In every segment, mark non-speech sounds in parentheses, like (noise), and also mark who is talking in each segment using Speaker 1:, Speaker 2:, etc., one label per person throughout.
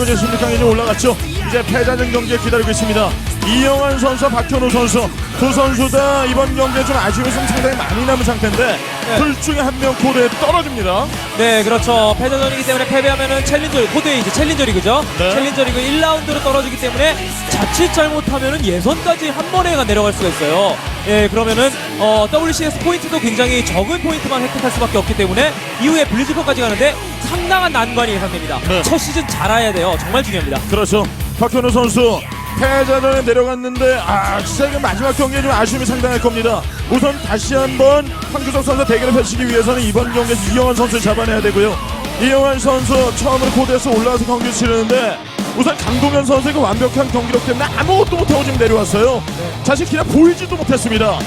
Speaker 1: 따내고 이제 승리강에 이제 올라갔죠. 이제 패자전 경기에 기다리고 있습니다. 이영환 선수와 박현우 선수 두 선수 다 이번 경기에 좀 아쉬움이 좀 상당히 많이 남은 상태인데 둘 중에 한명 코드에 떨어집니다.
Speaker 2: 네, 그렇죠. 패전전이기 때문에 패배하면은 챌린저 코드에 이제 챌린저 리그죠.
Speaker 1: 네.
Speaker 2: 챌린저 리그 1라운드로 떨어지기 때문에 자칫 잘못하면은 예선까지 한 번에 내려갈 수가 있어요. 예, 그러면은 어, WCS 포인트도 굉장히 적은 포인트만 획득할 수밖에 없기 때문에 이후에 블리즈컨까지 가는데 상당한 난관이 예상됩니다.
Speaker 1: 네.
Speaker 2: 첫 시즌 잘해야 돼요. 정말 중요합니다.
Speaker 1: 그렇죠. 박현우 선수 패자전에 내려갔는데 아 이게 마지막 경기에 좀 아쉬움이 상당할 겁니다. 우선 다시 한번 황규석 선수 대결을 펼치기 위해서는 이번 경기에서 이영환 선수를 잡아내야 되고요. 이영환 선수 처음으로 코드에서 올라와서 경기를 치르는데 우선 강동현 선수의 그 완벽한 경기력 때문에 아무것도 못하고 지금 내려왔어요. 사실 그냥 보이지도 못했습니다.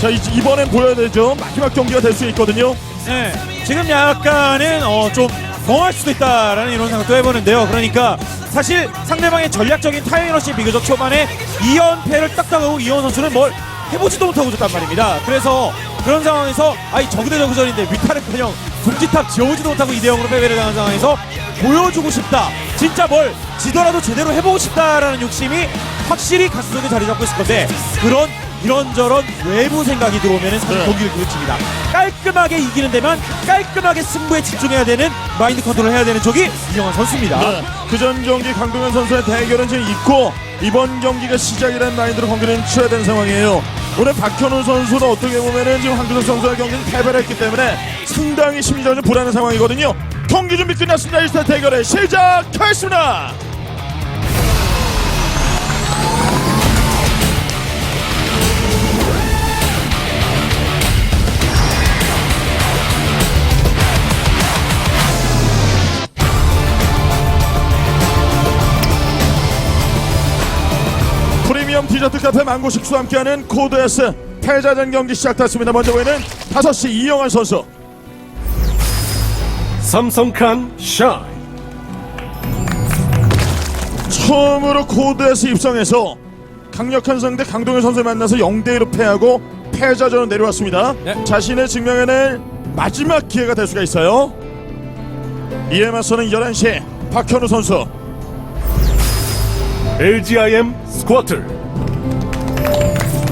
Speaker 1: 자 이- 이번엔 보여야 되죠. 마지막 경기가 될 수 있거든요.
Speaker 3: 네, 지금 약간은 어, 좀 멍할 수도 있다라는 이런 생각도 해보는데요. 그러니까 사실 상대방의 전략적인 타이머러시 비교적 초반에 2연패를 딱 당하고 이현 선수는 뭘 해보지도 못하고 졌단 말입니다. 그래서 그런 상황에서 아이 저그대 저그전인데 위타르커녕 둥지탑 지어오지도 못하고 2대0으로 패배를 당한 상황에서 보여주고 싶다. 진짜 뭘 지더라도 제대로 해보고 싶다라는 욕심이 확실히 가슴 속에 자리 잡고 있을 건데 그런 이런저런 외부 생각이 들어오면 사실
Speaker 1: 네.
Speaker 3: 경기를 그르칩니다. 깔끔하게 이기는 데만 깔끔하게 승부에 집중해야 되는 마인드 컨트롤 해야 되는 쪽이 이영환 선수입니다.
Speaker 1: 네. 그전 경기 강동현 선수의 대결은 지금 있고 이번 경기가 시작이라는 마인드로 경기는 치러야 되는 상황이에요. 오늘 박현우 선수도 어떻게 보면은 지금 황규석 선수와 경기는 패배를 했기 때문에 상당히 심리적으로 불안한 상황이거든요. 경기 준비 끝났습니다. 1차 대결을 시작하겠습니다. 디저트 카페 망고 식수와 함께하는 코드 S 패자전 경기 시작됐습니다. 먼저 보이는 5시 이영환 선수.
Speaker 4: 삼성칸 샤인
Speaker 1: 처음으로 코드에서 입성해서 강력한 상대 강동현 선수 만나서 0대1로 패하고 패자전으로 내려왔습니다.
Speaker 2: 네.
Speaker 1: 자신을 증명해낼 마지막 기회가 될 수가 있어요. 이에 맞서는 11시 박현우 선수.
Speaker 4: LGIM 스쿼트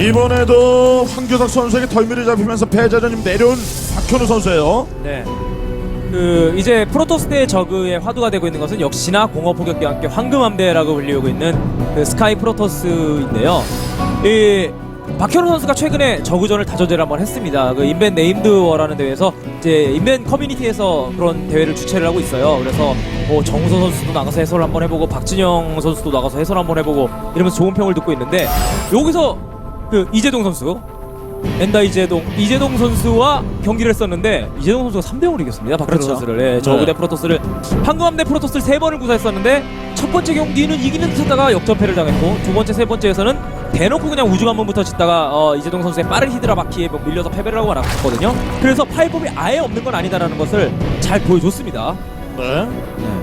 Speaker 1: 이번에도 황교석 선수에게 덜미를 잡히면서 패자전임 내려온 박현우 선수예요.
Speaker 2: 네. 그 이제 프로토스 대 저그의 화두가 되고 있는 것은 역시나 공업 포격기와 함께 황금함대라고 불리우고 있는 그 스카이 프로토스인데요. 이 박현우 선수가 최근에 저그전을 다저제를 한번 했습니다. 그 인벤 네임드워라는 대회에서 이제 인벤 커뮤니티에서 그런 대회를 주최를 하고 있어요. 그래서 뭐 정우서 선수도 나가서 해설을 한번 해보고 박진영 선수도 나가서 해설 한번 해보고 이러면서 좋은 평을 듣고 있는데 여기서 그 이재동 선수 엔다 이재동 이재동 선수와 경기를 했었는데 이재동 선수가 3대 0으로 이겼습니다. 박현우
Speaker 3: 그렇죠.
Speaker 2: 선수를 예, 저그 대 프로토스를 황금함 대 프로토스를 세 번을 구사했었는데 첫 번째 경기는 이기는 듯 하다가 역전패를 당했고 두 번째 세 번째에서는 대놓고 그냥 우중 한번부터 짓다가 어, 이재동 선수의 빠른 히드라 바퀴에 뭐 밀려서 패배를 하고 말았거든요. 그래서 파이법이 아예 없는 건 아니다라는 것을 잘 보여줬습니다.
Speaker 1: 네.
Speaker 3: 어,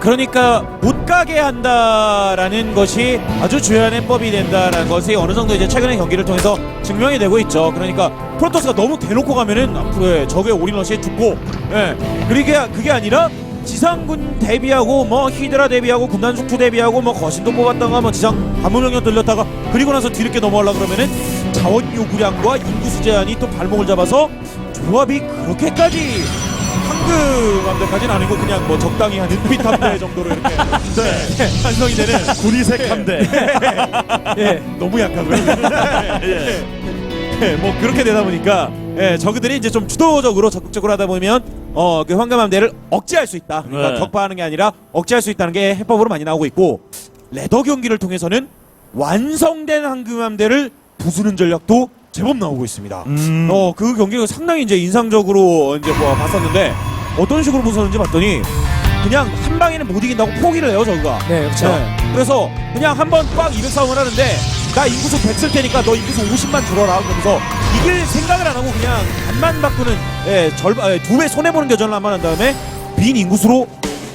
Speaker 3: 그러니까 못 가게 한다라는 것이 아주 주요한 해법이 된다라는 것이 어느 정도 이제 최근의 경기를 통해서 증명이 되고 있죠. 그러니까 프로토스가 너무 대놓고 가면은 앞으로의 적의 올인러시에 죽고, 예. 그게 그게 아니라 지상군 대비하고 뭐 히드라 대비하고 군단 숙투 대비하고 뭐 거신도 뽑았다가 뭐 지상 반문명령 들렸다가 그리고 나서 뒤늦게 넘어가려 그러면은 자원 요구량과 인구수 제한이 또 발목을 잡아서 조합이 그렇게까지 황금함대까지는 아니고 그냥 뭐 적당히 한 은빛 함대 정도로 이렇게 네, 완성이 되는 (laughs)
Speaker 1: 구리색 함대.
Speaker 3: 예, 너무 약하고요. 예. 예, 뭐 그렇게 되다 보니까 예, 저그들이 이제 좀 주도적으로 적극적으로 하다 보면 어 그 황금함대를 억제할 수 있다. 그러니까
Speaker 1: 네.
Speaker 3: 격파하는 게 아니라 억제할 수 있다는 게 해법으로 많이 나오고 있고 레더 경기를 통해서는 완성된 황금함대를 부수는 전략도 제법 나오고 있습니다.
Speaker 1: 음.
Speaker 3: 어 그 경기가 상당히 이제 인상적으로 이제 뭐 봤었는데 어떤 식으로 부수는지 봤더니 그냥 한 방에는 못 이긴다고 포기를 해요 저가.
Speaker 2: 네, 그렇죠.
Speaker 3: 그래서 그냥 한번꽉 200싸움을 하는데 나 인구수 100 쓸 테니까 너 인구수 50만 줄어라 그러면서 이길 생각을 안 하고 그냥 반만 바꾸는 예, 절반 예, 두배 손해 보는 교전을 한 번 한 다음에 빈 인구수로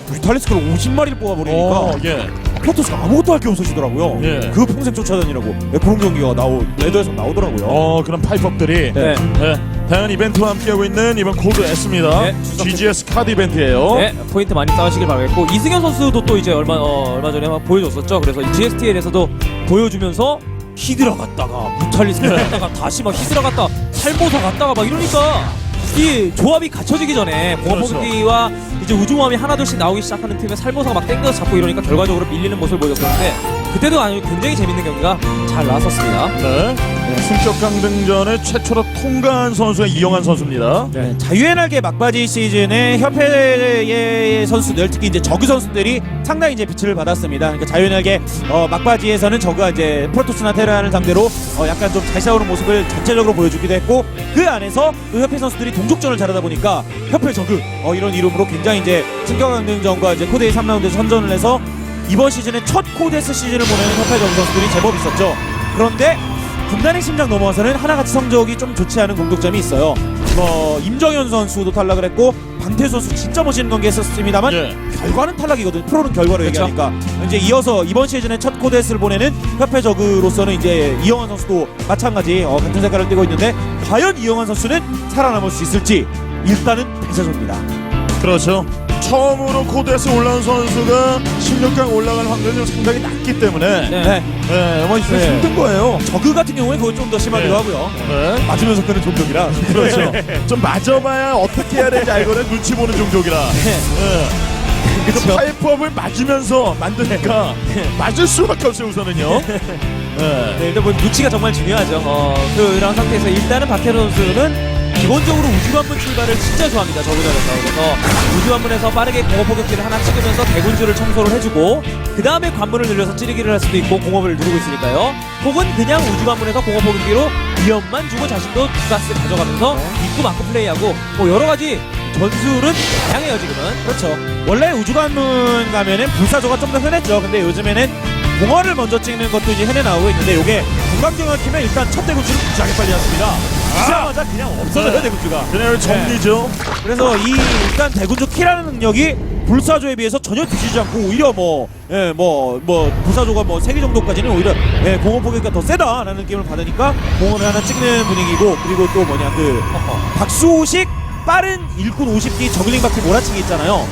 Speaker 3: 뮤탈리스크를 50마리를 뽑아버리니까
Speaker 1: 어, 예.
Speaker 3: 프로토스가 아무것도 할 게 없어지더라고요.
Speaker 1: 예.
Speaker 3: 그 평생 쫓아다니라고 예, 그런 경기가 나오 레더에서 나오더라고요.
Speaker 1: 어, 그런 파이법들이
Speaker 2: 네.
Speaker 1: 네. 다양한 이벤트와 함께하고 있는 이번 코드 S입니다.
Speaker 2: 네, 추석
Speaker 1: GGS 카드 이벤트예요.
Speaker 2: 네, 포인트 많이 쌓으시길 바라겠고 이승현 선수도 또 이제 얼마 어, 얼마 전에 막 보여줬었죠. 그래서 GSTL에서도 보여주면서 히드라 갔다가 무탈리스크 (laughs) 갔다가 다시 막 히드라 갔다 살모사 갔다가 막 이러니까 이 조합이 갖춰지기 전에 공업포기와 이제 우주모함이 하나둘씩 나오기 시작하는 팀에 살모사가 막 땡겨서 잡고 이러니까 결과적으로 밀리는 모습을 보여줬었는데 그때도 아주 굉장히 재밌는 경기가 잘 나왔었습니다.
Speaker 1: 네. 승격 강등전에 최초로 통과한 선수가 이영환 선수입니다.
Speaker 3: 네, 자유의 날개 막바지 시즌에 협회의 선수들 특히 이제 저그 선수들이 상당히 이제 빛을 받았습니다. 그러니까 자유의 날개 어, 막바지에서는 저그가 이제 프로토스나 테란을 상대로 어, 약간 좀 잘 싸우는 모습을 전체적으로 보여주기도 했고 그 안에서 그 협회 선수들이 동족전을 잘하다 보니까 협회 저그 어, 이런 이름으로 굉장히 이제 승격 강등전과 이제 코데이 3라운드 선전을 해서 이번 시즌에 첫 코데스 시즌을 보내는 협회 저그 선수들이 제법 있었죠. 그런데 분단의 심장 넘어서는 하나같이 성적이 좀 좋지 않은 공통점이 있어요. 뭐 임정현 선수도 탈락을 했고 방태 선수 진짜 멋있는 경기 했었습니다만
Speaker 1: 예.
Speaker 3: 결과는 탈락이거든. 프로는 결과로
Speaker 2: 그쵸.
Speaker 3: 얘기하니까 이제 이어서 이번 시즌에 첫 코데스를 보내는 협회 저그로서는 이제 이영환 선수도 마찬가지 어, 같은 색깔을 띠고 있는데 과연 이영환 선수는 살아남을 수 있을지 일단은 패자조입니다.
Speaker 1: 그렇죠. 처음으로 코드 S 올라온 선수가 16강 올라갈 확률이 좀 상당히 낮기 때문에
Speaker 2: 네.
Speaker 3: 네.
Speaker 1: 네, 뭐
Speaker 3: 네.
Speaker 1: 힘든 거예요.
Speaker 3: 저그 같은 경우에 그거 좀 더 심하기도
Speaker 1: 네.
Speaker 3: 하고요.
Speaker 1: 네.
Speaker 3: 맞으면서 끄는 종족이라 (laughs)
Speaker 1: 그렇죠. 좀 맞아봐야 어떻게 해야 되는지 알거든 눈치 보는 종족이라. 네. 그
Speaker 2: 그렇죠.
Speaker 1: 파이프업을 맞으면서 만드니까 맞을 수밖에 없어요 우선은요. 네.
Speaker 2: 네, 일단 뭐 눈치가 정말 중요하죠. 어, 그런 상태에서 일단은 박태로 선수는 기본적으로 우주 관문 출발을 진짜 좋아합니다. 저그전에서. 그래서 우주 관문에서 빠르게 공업 포격기를 하나 찍으면서 대군주를 청소를 해주고 그 다음에 관문을 늘려서 찌르기를 할 수도 있고 공업을 누르고 있으니까요. 혹은 그냥 우주 관문에서 공업 포격기로 위험만 주고 자신도 두가스 가져가면서 입구 마크 플레이하고 뭐 여러 가지 전술은 다양해요 지금은.
Speaker 3: 그렇죠. 원래 우주관문 가면은 불사조가 좀 더 흔했죠. 근데 요즘에는 공허를 먼저 찍는 것도 이제 흔해 나오고 있는데 요게 공강경을 키면 일단 첫 대군주를 무지하게 빨리 잡습니다. 시자마자 그냥 없어져요
Speaker 1: 네.
Speaker 3: 대군주가.
Speaker 1: 그냥 정리죠.
Speaker 3: 그래서 이 일단 대군주 키라는 능력이 불사조에 비해서 전혀 뒤지지 않고 오히려 뭐, 예, 뭐, 뭐, 불사조가 뭐, 세개 정도까지는 오히려, 예, 공허 포격기가 더 세다라는 느낌을 받으니까 공허를 하나 찍는 분위기고, 그리고 또 뭐냐, 그, 박수호식 빠른 일꾼 50기 저글링 바퀴 몰아치기 있잖아요.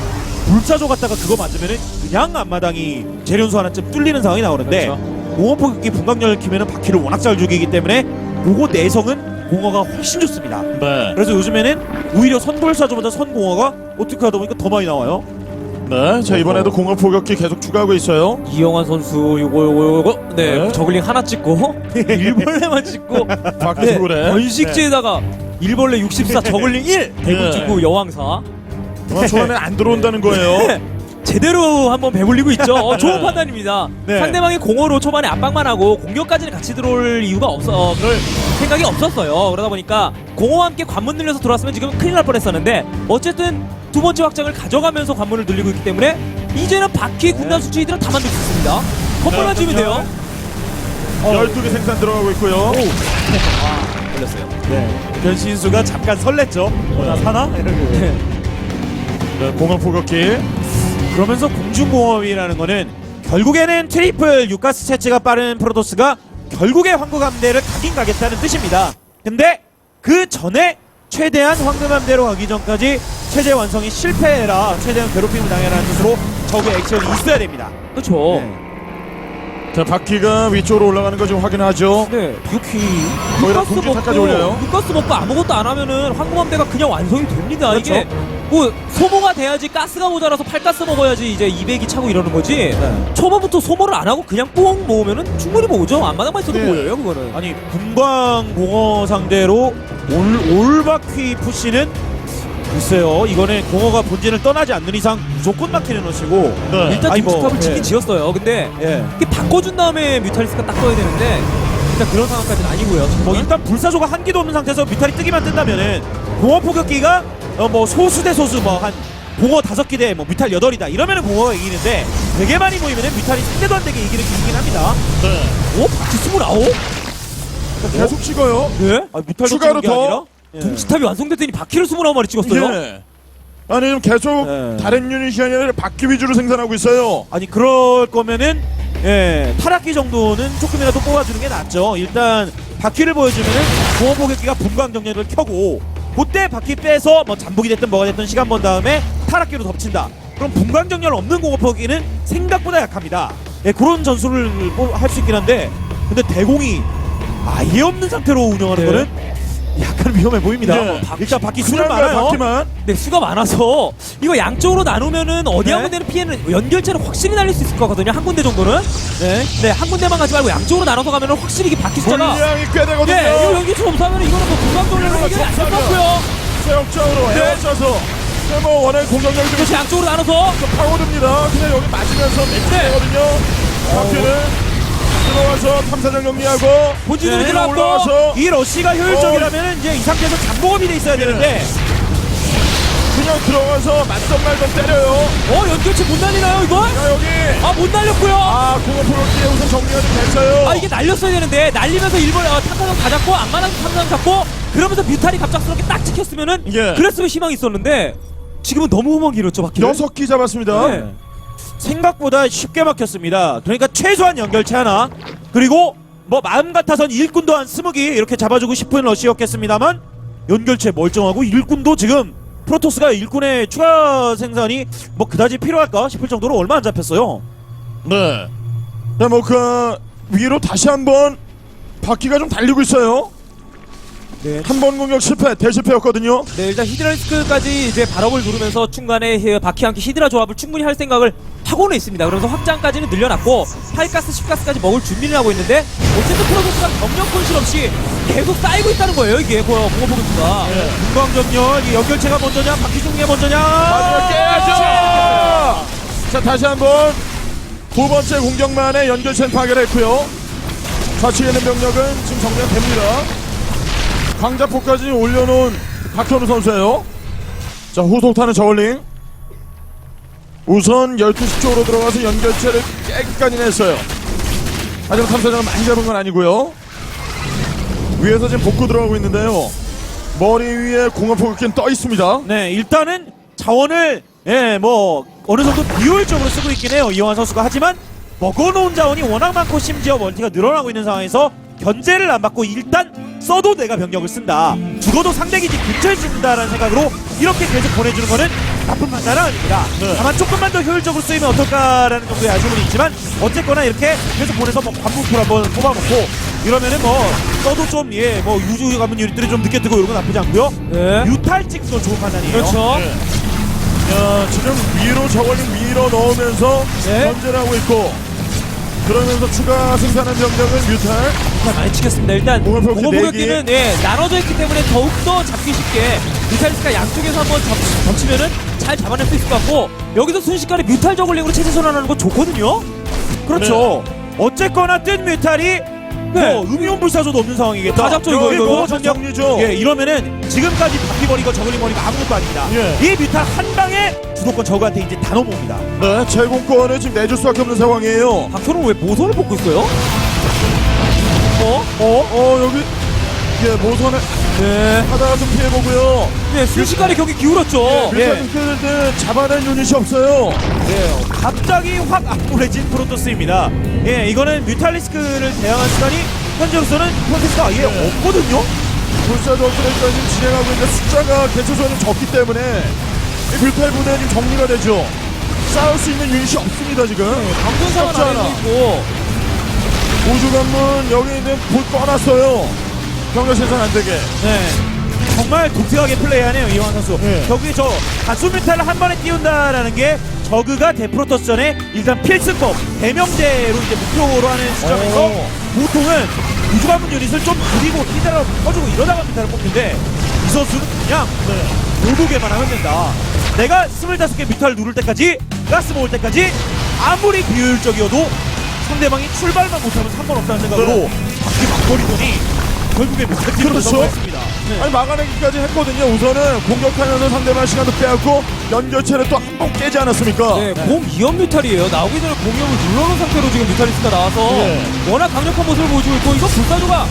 Speaker 3: 불사조 갔다가 그거 맞으면은 그냥 앞마당이 재련소 하나쯤 뚫리는 상황이 나오는데,
Speaker 2: 그렇죠.
Speaker 3: 공허 포격기 분광열을 키면은 바퀴를 워낙 잘 죽이기 때문에, 그거 내성은 공허가 훨씬 좋습니다.
Speaker 1: 네.
Speaker 3: 그래서 요즘에는 오히려 선불사조보다 선공허가 어떻게 하다 보니까 더 많이 나와요.
Speaker 1: 네. 자 이번에도 공업 포격기 계속 추가하고 있어요.
Speaker 2: 이영환 선수 요거 요거 요거 네,
Speaker 1: 네.
Speaker 2: 저글링 하나 찍고 (laughs) 일벌레만 찍고 네,
Speaker 1: 박수그래.
Speaker 2: 번식지에다가 일벌레 64 (laughs) 저글링 1 대군
Speaker 1: 네.
Speaker 2: 찍고 여왕사
Speaker 1: 어, 초반에 안 들어온다는 거예요.
Speaker 2: 제대로 한번 배불리고 있죠. 어, 좋은 (laughs) 판단입니다.
Speaker 3: 네.
Speaker 2: 상대방이 공허로 초반에 압박만 하고 공격까지는 같이 들어올 이유가 없어 어, 그럴 생각이 없었어요. 그러다 보니까 공허와 함께 관문 늘려서 들어왔으면 지금 큰일 날 뻔했었는데 어쨌든 두 번째 확장을 가져가면서 관문을 늘리고 있기 때문에 이제는 바퀴 군단 수치들은 다 만들 수 있습니다. 컵볼만 주면 돼요.
Speaker 3: 어.
Speaker 1: 12개 생산 들어가고 있고요. (laughs)
Speaker 2: 걸렸어요.
Speaker 3: 네. 변신수가 잠깐 설렜죠. 어, 나 사나? 이러고.
Speaker 1: 네, 공업 포격기.
Speaker 3: 그러면서 공중공업이라는 거는 결국에는 트리플 유가스 채취가 빠른 프로토스가 결국에 황구감대를 가긴 가겠다는 뜻입니다. 근데 그 전에 최대한 황금함대로 가기 전까지 체제 완성이 실패해라 최대한 괴롭힘을 당해라는 뜻으로 적의 액션이 있어야 됩니다.
Speaker 2: 그렇죠.
Speaker 3: 네.
Speaker 1: 자 바퀴가 위쪽으로 올라가는 거 좀 확인하죠.
Speaker 2: 네, 바퀴
Speaker 1: 거의 다
Speaker 2: 루카스
Speaker 1: 공중타까지
Speaker 2: 먹고
Speaker 1: 올려요.
Speaker 2: 루카스 먹고 아무것도 안 하면은 황금함대가 그냥 완성이 됩니다.
Speaker 3: 그렇죠.
Speaker 2: 이게 뭐 소모가 돼야지 가스가 모자라서 팔가스 먹어야지 이제 200이 차고 이러는 거지.
Speaker 3: 네.
Speaker 2: 초반부터 소모를 안 하고 그냥 뽕 모으면은 충분히 모으죠. 앞마당만 있어도
Speaker 1: 네.
Speaker 2: 모여요, 그거는.
Speaker 3: 아니 분광공어 상대로 올, 올바퀴 푸시는 글쎄요 이거는 공어가 본진을 떠나지 않는 이상 무조건 막히는 것이고
Speaker 1: 네.
Speaker 2: 일단
Speaker 3: 아니, 뭐,
Speaker 2: 뒷스탑을 치긴
Speaker 3: 예.
Speaker 2: 지었어요. 근데
Speaker 3: 예.
Speaker 2: 이게 바꿔준 다음에 뮤탈리스가 딱 떠야 되는데 일단 그런 상황까지는 아니고요.
Speaker 3: 뭐 일단 불사조가 한 기도 없는 상태에서 뮤탈이 뜨기만 뜬다면은 공어 포격기가 어 뭐 소수 대 소수 뭐 한 공어 다섯 기 대 뭐 뮤탈 여덟이다 이러면은 공어가 이기는데 되게 많이 모이면은 뮤탈이 상대도 안 되게 이기는 이기긴 합니다.
Speaker 1: 네.
Speaker 2: 오, 바퀴 29?
Speaker 1: 계속 찍어요.
Speaker 2: 네?
Speaker 3: 아, 뮤탈
Speaker 1: 추가로
Speaker 3: 게
Speaker 1: 더?
Speaker 3: 예.
Speaker 2: 둥지탑이 완성됐더니 바퀴를 29마리 찍었어요.
Speaker 1: 예. 아니 지금 계속
Speaker 3: 네.
Speaker 1: 다른 유닛이 아니라 바퀴 위주로 생산하고 있어요.
Speaker 3: 아니 그럴 거면은 예 타락기 정도는 조금이라도 뽑아주는 게 낫죠. 일단 바퀴를 보여주면은 공업 포격기가 분광 정렬을 켜고 그때 바퀴 빼서 뭐 잠복이 됐든 뭐가 됐든 시간 번 다음에 타락기로 덮친다. 그럼 분광 정렬 없는 공업 포격기는 생각보다 약합니다. 예, 그런 전술을 할 수 있긴 한데 근데 대공이 아예 없는 상태로 운영하는
Speaker 2: 네.
Speaker 3: 거는 약간 위험해 보입니다.
Speaker 1: 네.
Speaker 3: 일단 바퀴 수는 많아요.
Speaker 1: 바퀴만
Speaker 2: 네, 수가 많아서 이거 양쪽으로 나누면은 어디
Speaker 3: 네.
Speaker 2: 한 군데는 피해는 연결체는 확실히 날릴 수 있을 것 같거든요. 한 군데 정도는.
Speaker 3: 네.
Speaker 2: 네, 한 군데만 가지 말고 양쪽으로 나눠서 가면은 확실히 이게 바퀴 숫자가
Speaker 1: 분량이 꽤 되거든요.
Speaker 2: 네, 이거 연결체 없으면 이거는 뭐 금방 돌리는
Speaker 1: 점수하죠.
Speaker 2: 같고요.
Speaker 1: 세역적으로
Speaker 2: 네.
Speaker 1: 에어쳐서 뭐 원하는 공격력이 좀
Speaker 2: 그렇지 양쪽으로 나눠서
Speaker 1: 파고듭니다. 그냥 여기 맞으면서
Speaker 2: 네.
Speaker 1: 매치되거든요. 바퀴는 들어와서 탐사정 정리하고
Speaker 2: 본진으로
Speaker 3: 네,
Speaker 2: 들어갔고
Speaker 1: 올라와서
Speaker 3: 이 러시가 효율적이라면 이제 이 상태에서 잠복업이 돼 있어야 되는데
Speaker 1: 그냥 들어가서 맞선 말던 때려요.
Speaker 2: 어 연결체 못 날리나요 이거?
Speaker 1: 자 여기
Speaker 2: 아 못 날렸고요.
Speaker 1: 아 공업 프로기에 우선 정리가 좀 됐어요.
Speaker 2: 아 이게 날렸어야 되는데 날리면서 일본 어, 탐사정 다 잡고 안마당 탐사정 잡고 그러면서 뮤탈이 갑작스럽게 딱 찍혔으면은
Speaker 1: 예.
Speaker 2: 그랬으면 희망이 있었는데 지금은 너무 험한 길었죠 바퀴를.
Speaker 1: 여섯 기 잡았습니다.
Speaker 2: 네.
Speaker 3: 생각보다 쉽게 막혔습니다. 그러니까 최소한 연결체 하나 그리고 뭐 마음 같아선 일꾼도 한 스무 기 이렇게 잡아주고 싶은 러시였겠습니다만 연결체 멀쩡하고 일꾼도 지금 프로토스가 일꾼의 추가 생산이 뭐 그다지 필요할까 싶을 정도로 얼마 안 잡혔어요.
Speaker 1: 네. 네, 뭐그 위로 다시 한번 바퀴가 좀 달리고 있어요.
Speaker 2: 네.
Speaker 1: 한 번 공격 실패, 대실패였거든요.
Speaker 2: 네 일단 히드라리스크까지 이제 발업을 누르면서 중간에 히- 바퀴 함께 히드라 조합을 충분히 할 생각을 하고는 있습니다. 그러면서 확장까지는 늘려놨고 8가스, 10가스까지 먹을 준비를 하고 있는데 어쨌든 프로토스가 경력 손실 없이 계속 쌓이고 있다는 거예요 이게 뭐 공업보급수가
Speaker 1: 네.
Speaker 3: 이 연결체가 먼저냐 바퀴 중에 먼저냐
Speaker 1: 깨야죠. 자, 다시 한번 두 번째 공격만에 연결체 파괴를 했고요. 좌측에 있는 병력은 지금 정리가 됩니다. 광자포까지 올려놓은 박현우 선수예요. 자, 후속타는 저울링. 우선 12시 쪽으로 들어가서 연결체를 깨끗까지 냈어요. 하지만 탐사장은 많이 잡은 건 아니고요. 위에서 지금 복구 들어가고 있는데요. 머리 위에 공업포격기는 떠 있습니다.
Speaker 3: 네, 일단은 자원을 예, 뭐 어느 정도 비효율적으로 쓰고 있긴 해요. 이영환 선수가 하지만 먹어놓은 자원이 워낙 많고 심지어 멀티가 늘어나고 있는 상황에서 견제를 안 받고 일단 써도 내가 병력을 쓴다. 죽어도 상대 기지 근처에 쓴다라는 생각으로 이렇게 계속 보내주는 거는 나쁜 판단은 아닙니다.
Speaker 1: 네.
Speaker 3: 다만 조금만 더 효율적으로 쓰이면 어떨까라는 정도의 아쉬움은 있지만 어쨌거나 이렇게 계속 보내서 뭐 관문풀 한번 뽑아먹고 이러면은 뭐 써도 좀 예 뭐 유주 가문 유닛들이 좀 늦게 뜨고 이런 건 나쁘지 않고요.
Speaker 2: 네.
Speaker 3: 유탈직도 좋은 판단이에요.
Speaker 2: 그렇죠
Speaker 1: 네. 야, 지금 위로 저걸링 위로 넣으면서
Speaker 2: 네.
Speaker 1: 견제를 하고 있고 그러면서 추가 생산한 병력은 뮤탈
Speaker 2: 정말 많이 치겠습니다. 일단
Speaker 1: 공업 포격기
Speaker 2: 공업포격기는 예, 나눠져 있기 때문에 더욱더 잡기 쉽게 뮤탈리스가 양쪽에서 한번 접, 덮치면은 잘 잡아낼 수 있을 것 같고 여기서 순식간에 뮤탈 저글링으로 체제 전환하는 거 좋거든요.
Speaker 3: 그렇죠. 어쨌거나 뜬 뮤탈이
Speaker 2: 네.
Speaker 3: 뭐 음용불사조도 없는 상황이겠다.
Speaker 2: 다 잡죠, 이거, 이거.
Speaker 1: 정리죠.
Speaker 3: 예, 이러면은 지금까지 바퀴버리고 저글링머리가 아무것도 아닙니다.
Speaker 1: 예.
Speaker 3: 이 뮤탈 한 방에 주도권 저그한테 이제 다 넘어옵니다.
Speaker 1: 네, 제공권을 지금 내줄 수밖에 없는 상황이에요.
Speaker 2: 박효는 왜 모선을 뽑고 있어요? 어?
Speaker 1: 어, 어 여기 예 모선을
Speaker 2: 네.
Speaker 1: 하다가 좀 피해보고요.
Speaker 2: 네, 순식간에 경기 기울었죠.
Speaker 1: 뮤탈 좀 피해는데 잡아낸 유닛이 없어요.
Speaker 3: 예, 갑자기 확 악물해진 프로토스입니다. 예, 이거는 뮤탈리스크를 대항한 시간이 현재로서는 프로토스가 아예
Speaker 1: 네.
Speaker 3: 없거든요.
Speaker 1: 불사조 업그레이드까지 지금 진행하고 있는데 숫자가 개체수는 적기 때문에 이 뮤탈 부대는 지금 정리가 되죠. 싸울 수 있는 유닛이 없습니다 지금. 없지 않아.
Speaker 2: 안에 있고
Speaker 1: 우주관문 여기 있는 불 꺼놨어요. 병력 생산 안 되게.
Speaker 3: 네. 정말 독특하게 플레이하네요 이완 선수.
Speaker 1: 네.
Speaker 3: 저기 저 가수 뮤탈을 한 번에 띄운다라는 게 저그가 데프로토스전에 일단 필승법 대명제로 이제 목표로 하는 시점에서
Speaker 1: 오.
Speaker 3: 보통은 우주관문 유닛을 좀 줄이고 히드라로 퍼주고 이러다가 뮤탈을 뽑는데 이 선수는 그냥 노도개만 하면 된다. 내가 25개 뮤탈 누를 때까지 가스 모을 때까지 아무리 비효율적이어도 상대방이 출발만 못하면 상관없다는 생각으로
Speaker 1: 네.
Speaker 3: 바퀴 막 버리더니 결국에 뮤탈 팀으로
Speaker 1: 그렇죠.
Speaker 3: 성공했습니다.
Speaker 1: 아니 막아내기까지 했거든요. 우선은 공격하면서 상대방 시간도 빼앗고 연결체를 또 한 번 깨지 않았습니까?
Speaker 2: 네, 공 2업 뮤탈이에요. 나오기 전에 공격을 눌러놓은 상태로 지금 뮤탈리스트가 나와서
Speaker 1: 네.
Speaker 2: 워낙 강력한 모습을 보여주고 있고 이거 불사조가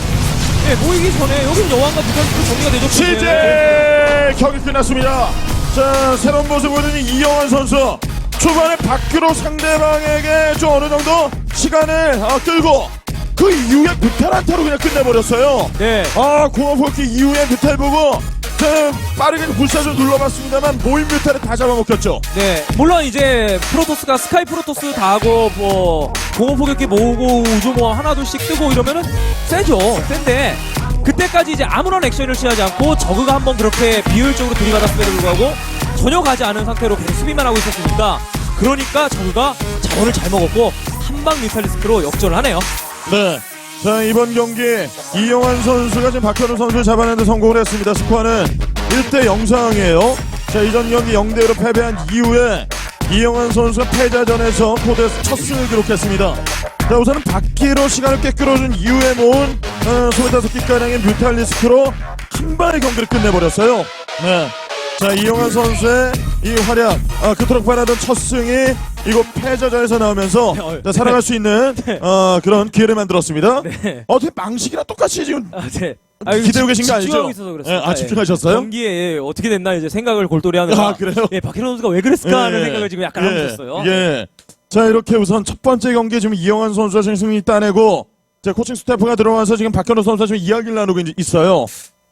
Speaker 2: 네, 모이기 전에 여기는 여왕과 뮤탈리스트 정리가 되죠.
Speaker 1: 시제 경기 끝났습니다. 자 새로운 모습 보여주는 이영환 선수 초반에 밖으로 상대방에게 좀 어느 정도 시간을 어, 끌고 그 이후에 뮤탈 한타로 그냥 끝내버렸어요.
Speaker 2: 네.
Speaker 1: 아 공업호기 이후에 뮤탈 보고 저 빠르게 불사 좀 눌러봤습니다만 모임 뮤탈을 다 잡아먹혔죠.
Speaker 2: 네, 물론 이제 프로토스가 스카이 프로토스 다 하고 뭐 공업 포격기 모으고 우주 뭐 하나 둘씩 뜨고 이러면은 세죠. 센데 그때까지 이제 아무런 액션을 취하지 않고 저그가 한번 그렇게 비효율적으로 들이받았음에도 불구하고 전혀 가지 않은 상태로 계속 수비만 하고 있었으니까 그러니까 저그가 자원을 잘 먹었고 한방 뮤탈리스크로 역전을 하네요.
Speaker 1: 네. 자 이번 경기 이영환 선수가 지금 박현우 선수를 잡아내는데 성공을 했습니다. 스코어는 1대 0 상황이에요. 자 이전 경기 0대 1로 패배한 이후에 이영환 선수가 패자전에서 코드에서 첫 승을 기록했습니다. 자 우선은 바퀴로 시간을 꽤 끌어준 이후에 모은 어, 25개가량의 뮤탈리스크로 한 방에 경기를 끝내버렸어요. 네. 자 이영환 선수의 이 활약, 아, 그토록 바라던 첫 승이 이곳 패자전에서 나오면서
Speaker 2: 어,
Speaker 1: 자, 살아갈 수 있는 (laughs) 어, 그런 기회를 만들었습니다.
Speaker 2: 네.
Speaker 1: 어떻게 망식이랑 똑같이 지금
Speaker 2: 아, 네.
Speaker 1: 기대고 계신 거
Speaker 2: 집중하고
Speaker 1: 아니죠?
Speaker 2: 있어서 그렇습니다.
Speaker 1: 예, 아, 집중하셨어요?
Speaker 2: 경기에 예, 어떻게 됐나 이제 생각을 골똘히 하느라
Speaker 1: 아, 그래요?
Speaker 2: 예, 박현우 선수가 왜 그랬을까 하는
Speaker 1: 예,
Speaker 2: 생각을 지금 약간 하고 있었어요.
Speaker 1: 예. 자 이렇게 우선 첫 번째 경기 지금 이영환 선수가 지금 승리 따내고 자 코칭 스태프가 들어와서 지금 박현우 선수와 지금 이야기를 나누고 이제 있어요.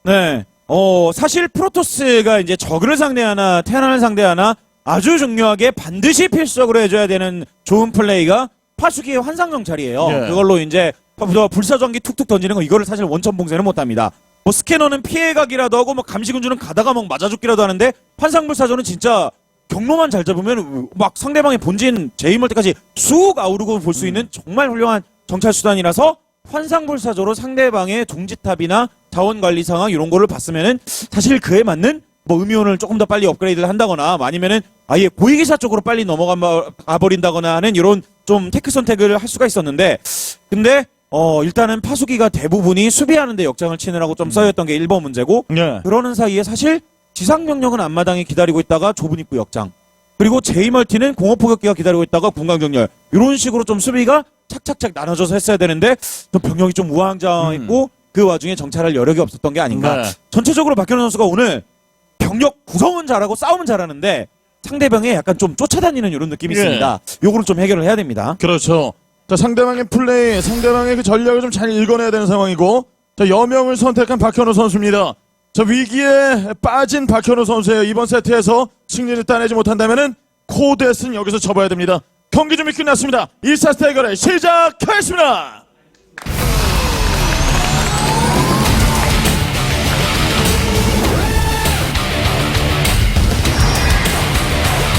Speaker 3: 네. 어, 사실 프로토스가 이제 저그를 상대하나 테란을 상대하나 아주 중요하게 반드시 필수적으로 해줘야 되는 좋은 플레이가 파수기의 환상정찰이에요.
Speaker 1: 예.
Speaker 3: 그걸로 이제 부- 불사전기 툭툭 던지는 거 이거를 사실 원천 봉쇄는 못합니다. 뭐 스캐너는 피해가기라도 하고 뭐 감시군주는 가다가 막 맞아 죽기라도 하는데 환상불사조는 진짜 경로만 잘 잡으면 막 상대방의 본진 제임할 때까지 쑥 아우르고 볼 수 있는 정말 훌륭한 정찰 수단이라서 환상불사조로 상대방의 둥지탑이나 자원 관리 상황 이런 거를 봤으면은 사실 그에 맞는 뭐 음이온을 조금 더 빨리 업그레이드를 한다거나 뭐 아니면은 아예 고위기사 쪽으로 빨리 넘어가 버- 버린다거나 하는 이런 좀 테크 선택을 할 수가 있었는데 근데 어 일단은 파수기가 대부분이 수비하는데 역장을 치느라고 좀 써였던 게 1번 문제고
Speaker 1: 예.
Speaker 3: 그러는 사이에 사실 지상 병력은 앞마당에 기다리고 있다가 좁은 입구 역장 그리고 제이멀티는 공업 포격기가 기다리고 있다가 군강 정렬 이런 식으로 좀 수비가 착착착 나눠져서 했어야 되는데 좀 병력이 좀 우왕좌왕했고 그 와중에 정찰할 여력이 없었던 게 아닌가
Speaker 1: 네.
Speaker 3: 전체적으로 박현우 선수가 오늘 병력 구성은 잘하고 싸움은 잘하는데 상대방에 약간 좀 쫓아다니는 이런 느낌이
Speaker 1: 예.
Speaker 3: 있습니다 요거를 좀 해결을 해야 됩니다
Speaker 1: 그렇죠. 자 상대방의 플레이, 상대방의 그 전략을 좀 잘 읽어내야 되는 상황이고 자 여명을 선택한 박현우 선수입니다. 자 위기에 빠진 박현우 선수예요. 이번 세트에서 승리를 따내지 못한다면은 코드에스는 여기서 접어야 됩니다. 경기 준비 끝났습니다. 1사 대결을 시작하겠습니다.